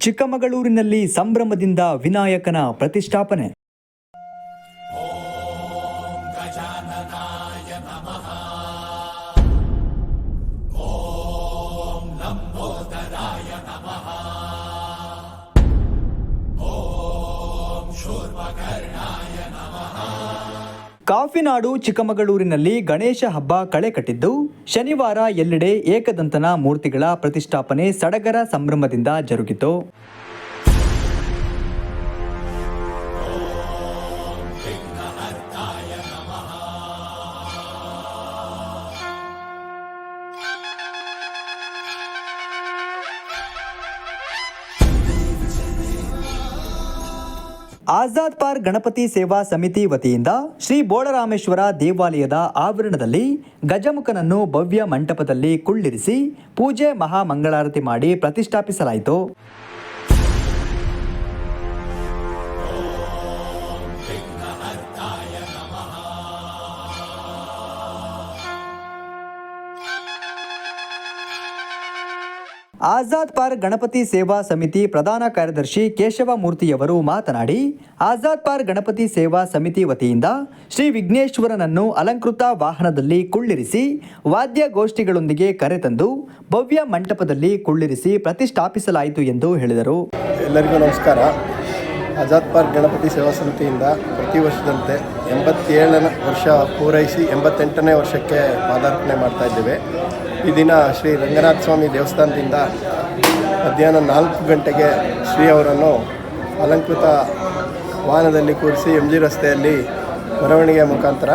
ಚಿಕ್ಕಮಗಳೂರಿನಲ್ಲಿ ಸಂಭ್ರಮದಿಂದ ವಿನಾಯಕನ ಪ್ರತಿಷ್ಠಾಪನೆ. ಕಾಫಿನಾಡು ಚಿಕ್ಕಮಗಳೂರಿನಲ್ಲಿ ಗಣೇಶ ಹಬ್ಬ ಕಳೆ ಕಟ್ಟಿದ್ದು. ಶನಿವಾರ ಎಲ್ಲೆಡೆ ಏಕದಂತನ ಮೂರ್ತಿಗಳ ಪ್ರತಿಷ್ಠಾಪನೆ ಸಡಗರ ಸಂಭ್ರಮದಿಂದ ಜರುಗಿತು. ಆಜಾದ್ ಪಾರ್ಕ್ ಗಣಪತಿ ಸೇವಾ ಸಮಿತಿ ವತಿಯಿಂದ ಶ್ರೀ ಬೋಳರಾಮೇಶ್ವರ ದೇವಾಲಯದ ಆವರಣದಲ್ಲಿ ಗಜಮುಖನನ್ನು ಭವ್ಯ ಮಂಟಪದಲ್ಲಿ ಕುಳ್ಳಿರಿಸಿ ಪೂಜೆ ಮಹಾ ಮಂಗಳಾರತಿ ಮಾಡಿ ಪ್ರತಿಷ್ಠಾಪಿಸಲಾಯಿತು. ಆಜಾದ್ ಪಾರ್ಕ್ ಗಣಪತಿ ಸೇವಾ ಸಮಿತಿ ಪ್ರಧಾನ ಕಾರ್ಯದರ್ಶಿ ಕೇಶವ ಮೂರ್ತಿಯವರು ಮಾತನಾಡಿ, ಆಜಾದ್ ಪಾರ್ಕ್ ಗಣಪತಿ ಸೇವಾ ಸಮಿತಿ ವತಿಯಿಂದ ಶ್ರೀ ವಿಘ್ನೇಶ್ವರನನ್ನು ಅಲಂಕೃತ ವಾಹನದಲ್ಲಿ ಕುಳ್ಳಿರಿಸಿ ವಾದ್ಯಗೋಷ್ಠಿಗಳೊಂದಿಗೆ ಕರೆತಂದು ಭವ್ಯ ಮಂಟಪದಲ್ಲಿ ಕುಳ್ಳಿರಿಸಿ ಪ್ರತಿಷ್ಠಾಪಿಸಲಾಯಿತು ಎಂದು ಹೇಳಿದರು. ಎಲ್ಲರಿಗೂ ನಮಸ್ಕಾರ. ಆಜಾದ್ ಪಾರ್ಕ್ ಗಣಪತಿ ಸೇವಾ ಸಮಿತಿಯಿಂದ ಪ್ರತಿ ವರ್ಷದಂತೆ ಎಂಬತ್ತೇಳನೇ ವರ್ಷ ಪೂರೈಸಿ ಎಂಬತ್ತೆಂಟನೇ ವರ್ಷಕ್ಕೆ ಪಾದಾರ್ಪಣೆ ಮಾಡ್ತಾ ಇದ್ದೇವೆ. ಈ ದಿನ ಶ್ರೀ ರಂಗನಾಥ ಸ್ವಾಮಿ ದೇವಸ್ಥಾನದಿಂದ ಮಧ್ಯಾಹ್ನ ನಾಲ್ಕು ಗಂಟೆಗೆ ಶ್ರೀ ಅವರನ್ನು ಅಲಂಕೃತ ವಾಹನದಲ್ಲಿ ಕೂರಿಸಿ ಎಂ ಜಿ ರಸ್ತೆಯಲ್ಲಿ ಮೆರವಣಿಗೆ ಮುಖಾಂತರ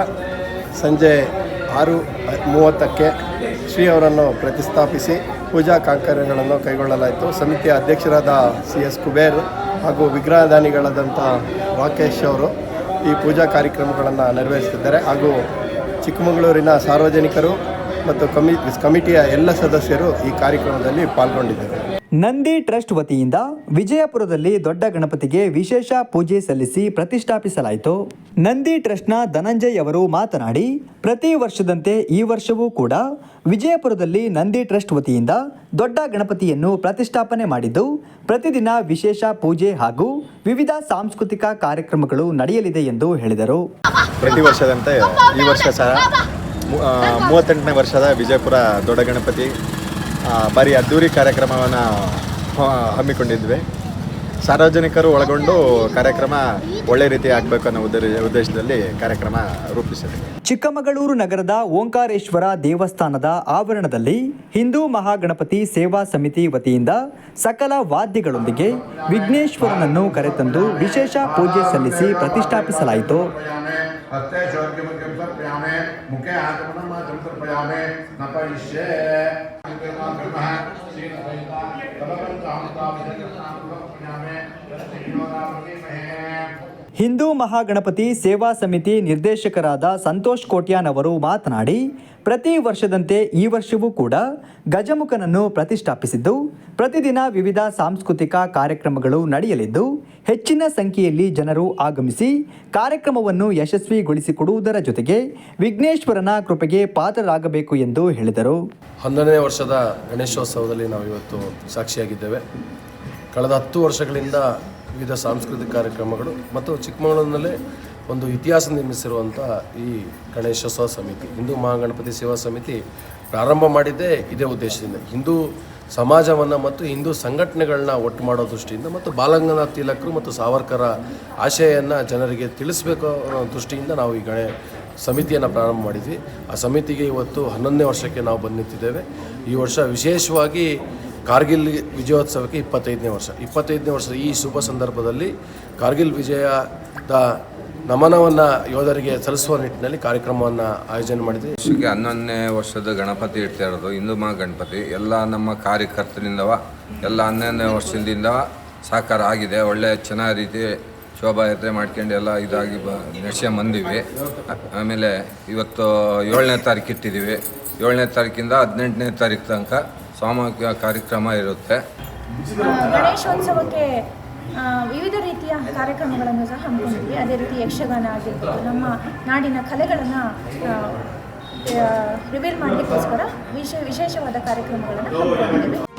ಸಂಜೆ ಆರು ಮೂವತ್ತಕ್ಕೆ ಶ್ರೀ ಅವರನ್ನು ಪ್ರತಿಷ್ಠಾಪಿಸಿ ಪೂಜಾ ಕಾಂಕರ್ಯಗಳನ್ನು ಕೈಗೊಳ್ಳಲಾಯಿತು. ಸಮಿತಿಯ ಅಧ್ಯಕ್ಷರಾದ ಸಿ ಎಸ್ ಕುಬೇರ್ ಹಾಗೂ ವಿಗ್ರಹದಾನಿಗಳಾದಂಥ ರಾಕೇಶ್ ಅವರು ಈ ಪೂಜಾ ಕಾರ್ಯಕ್ರಮಗಳನ್ನು ನೆರವೇರಿಸುತ್ತಿದ್ದಾರೆ ಹಾಗೂ ಚಿಕ್ಕಮಗಳೂರಿನ ಸಾರ್ವಜನಿಕರು ಮತ್ತು ಕಮಿ ಕಮಿಟಿಯ ಎಲ್ಲ ಸದಸ್ಯರು ಈ ಕಾರ್ಯಕ್ರಮದಲ್ಲಿ ಪಾಲ್ಗೊಂಡಿದ್ದರು. ನಂದಿ ಟ್ರಸ್ಟ್ ವತಿಯಿಂದ ವಿಜಯಪುರದಲ್ಲಿ ದೊಡ್ಡ ಗಣಪತಿಗೆ ವಿಶೇಷ ಪೂಜೆ ಸಲ್ಲಿಸಿ ಪ್ರತಿಷ್ಠಾಪಿಸಲಾಯಿತು. ನಂದಿ ಟ್ರಸ್ಟ್ನ ಧನಂಜಯ್ ಅವರು ಮಾತನಾಡಿ ಪ್ರತಿ ವರ್ಷದಂತೆ ಈ ವರ್ಷವೂ ಕೂಡ ವಿಜಯಪುರದಲ್ಲಿ ನಂದಿ ಟ್ರಸ್ಟ್ ವತಿಯಿಂದ ದೊಡ್ಡ ಗಣಪತಿಯನ್ನು ಪ್ರತಿಷ್ಠಾಪನೆ ಮಾಡಿದ್ದು ಪ್ರತಿದಿನ ವಿಶೇಷ ಪೂಜೆ ಹಾಗೂ ವಿವಿಧ ಸಾಂಸ್ಕೃತಿಕ ಕಾರ್ಯಕ್ರಮಗಳು ನಡೆಯಲಿದೆ ಎಂದು ಹೇಳಿದರು. ಪ್ರತಿ ವರ್ಷದಂತೆ ಈ ವರ್ಷ ಸಹ ಮೂವತ್ತೆಂಟನೇ ವರ್ಷದ ವಿಜಯಪುರ ದೊಡ್ಡ ಗಣಪತಿ ಭಾರಿ ಅದ್ಧೂರಿ ಕಾರ್ಯಕ್ರಮವನ್ನು ಹಮ್ಮಿಕೊಂಡಿದ್ವಿ. ಸಾರ್ವಜನಿಕರು ಒಳಗೊಂಡು ಕಾರ್ಯಕ್ರಮ ಒಳ್ಳೆ ರೀತಿ ಆಗಬೇಕು ಅನ್ನೋ ಉದ್ದೇಶ ಉದ್ದೇಶದಲ್ಲಿ ಕಾರ್ಯಕ್ರಮ ರೂಪಿಸಿದೆ ಚಿಕ್ಕಮಗಳೂರು ನಗರದ ಓಂಕಾರೇಶ್ವರ ದೇವಸ್ಥಾನದ ಆವರಣದಲ್ಲಿ ಹಿಂದೂ ಮಹಾಗಣಪತಿ ಸೇವಾ ಸಮಿತಿ ವತಿಯಿಂದ ಸಕಲ ವಾದ್ಯಗಳೊಂದಿಗೆ ವಿಘ್ನೇಶ್ವರನನ್ನು ಕರೆತಂದು ವಿಶೇಷ ಪೂಜೆ ಸಲ್ಲಿಸಿ ಪ್ರತಿಷ್ಠಾಪಿಸಲಾಯಿತು. हस्ते चौर्यमग्यं सर्पयामे मुखे आगमनं मातरं सर्पयामे नपयिष्ये ಹಿಂದೂ ಮಹಾಗಣಪತಿ ಸೇವಾ ಸಮಿತಿ ನಿರ್ದೇಶಕರಾದ ಸಂತೋಷ್ ಕೋಟ್ಯಾನ್ ಅವರು ಮಾತನಾಡಿ ಪ್ರತಿ ವರ್ಷದಂತೆ ಈ ವರ್ಷವೂ ಕೂಡ ಗಜಮುಖನನ್ನು ಪ್ರತಿಷ್ಠಾಪಿಸಿದ್ದು ಪ್ರತಿದಿನ ವಿವಿಧ ಸಾಂಸ್ಕೃತಿಕ ಕಾರ್ಯಕ್ರಮಗಳು ನಡೆಯಲಿದ್ದು ಹೆಚ್ಚಿನ ಸಂಖ್ಯೆಯಲ್ಲಿ ಜನರು ಆಗಮಿಸಿ ಕಾರ್ಯಕ್ರಮವನ್ನು ಯಶಸ್ವಿಗೊಳಿಸಿಕೊಡುವುದರ ಜೊತೆಗೆ ವಿಘ್ನೇಶ್ವರನ ಕೃಪೆಗೆ ಪಾತ್ರರಾಗಬೇಕು ಎಂದು ಹೇಳಿದರು. ಹನ್ನೊಂದನೇ ವರ್ಷದ ಗಣೇಶೋತ್ಸವದಲ್ಲಿ ನಾವು ಇವತ್ತು ಸಾಕ್ಷಿಯಾಗಿದ್ದೇವೆ. ಕಳೆದ ಹತ್ತು ವರ್ಷಗಳಿಂದ ವಿವಿಧ ಸಾಂಸ್ಕೃತಿಕ ಕಾರ್ಯಕ್ರಮಗಳು ಮತ್ತು ಚಿಕ್ಕಮಗಳೂರಿನಲ್ಲೇ ಒಂದು ಇತಿಹಾಸ ನಿರ್ಮಿಸಿರುವಂಥ ಈ ಗಣೇಶೋತ್ಸವ ಸಮಿತಿ, ಹಿಂದೂ ಮಹಾಗಣಪತಿ ಸೇವಾ ಸಮಿತಿ ಪ್ರಾರಂಭ ಮಾಡಿದ್ದೇ ಇದೇ ಉದ್ದೇಶದಿಂದ. ಹಿಂದೂ ಸಮಾಜವನ್ನು ಮತ್ತು ಹಿಂದೂ ಸಂಘಟನೆಗಳನ್ನ ಒಟ್ಟು ಮಾಡೋ ದೃಷ್ಟಿಯಿಂದ ಮತ್ತು ಬಾಲಗಂಗಾಧರ ತಿಲಕರು ಮತ್ತು ಸಾವರ್ಕರ ಆಶಯವನ್ನು ಜನರಿಗೆ ತಿಳಿಸಬೇಕು ಅನ್ನೋ ದೃಷ್ಟಿಯಿಂದ ನಾವು ಈ ಗಣೇ ಸಮಿತಿಯನ್ನು ಪ್ರಾರಂಭ ಮಾಡಿದ್ವಿ. ಆ ಸಮಿತಿಗೆ ಇವತ್ತು ಹನ್ನೊಂದನೇ ವರ್ಷಕ್ಕೆ ನಾವು ಬಂದು ನಿಂತಿದ್ದೇವೆ. ಈ ವರ್ಷ ವಿಶೇಷವಾಗಿ ಕಾರ್ಗಿಲ್ ವಿಜಯೋತ್ಸವಕ್ಕೆ ಇಪ್ಪತ್ತೈದನೇ ವರ್ಷ. ಇಪ್ಪತ್ತೈದನೇ ವರ್ಷದ ಈ ಶುಭ ಸಂದರ್ಭದಲ್ಲಿ ಕಾರ್ಗಿಲ್ ವಿಜಯದ ನಮನವನ್ನು ಯೋಧರಿಗೆ ಸಲ್ಲಿಸುವ ನಿಟ್ಟಿನಲ್ಲಿ ಕಾರ್ಯಕ್ರಮವನ್ನು ಆಯೋಜನೆ ಮಾಡಿದ್ವಿ. ವರ್ಷಕ್ಕೆ ಹನ್ನೊಂದನೇ ವರ್ಷದ ಗಣಪತಿ ಇಡ್ತಾ ಇರೋದು ಹಿಂದೂ ಮಹಾ ಗಣಪತಿ. ಎಲ್ಲ ನಮ್ಮ ಕಾರ್ಯಕರ್ತರಿಂದವ ಎಲ್ಲ ಹನ್ನೊಂದನೇ ವರ್ಷದಿಂದ ಸಾಕಾರ ಆಗಿದೆ. ಒಳ್ಳೆ ಚೆನ್ನಾಗಿ ರೀತಿ ಶೋಭಾಯಾತ್ರೆ ಮಾಡ್ಕೊಂಡು ಎಲ್ಲ ಇದಾಗಿ ಬ ನಡೆಸ್ಕೊಂಡ್ ಬಂದೀವಿ. ಆಮೇಲೆ ಇವತ್ತು ಏಳನೇ ತಾರೀಕು ಇಟ್ಟಿದ್ದೀವಿ ಏಳನೇ ತಾರೀಕಿಂದ ಹದಿನೆಂಟನೇ ತಾರೀಕು ತನಕ ಸಾಮೂಹಿಕ ಕಾರ್ಯಕ್ರಮ ಇರುತ್ತೆ. ಗಣೇಶೋತ್ಸವಕ್ಕೆ ವಿವಿಧ ರೀತಿಯ ಕಾರ್ಯಕ್ರಮಗಳನ್ನು ಸಹ ಹಮ್ಮಿಕೊಂಡಿದ್ವಿ ಅದೇ ರೀತಿ ಯಕ್ಷಗಾನ ಆಗಿರ್ಬೋದು, ನಮ್ಮ ನಾಡಿನ ಕಲೆಗಳನ್ನು ರಿವೀಲ್ ಮಾಡಲಿಕ್ಕೋಸ್ಕರ ವಿಶೇ, ವಿಶೇಷವಾದ ಕಾರ್ಯಕ್ರಮಗಳನ್ನು ಹಮ್ಮಿಕೊಂಡಿದ್ದೀವಿ.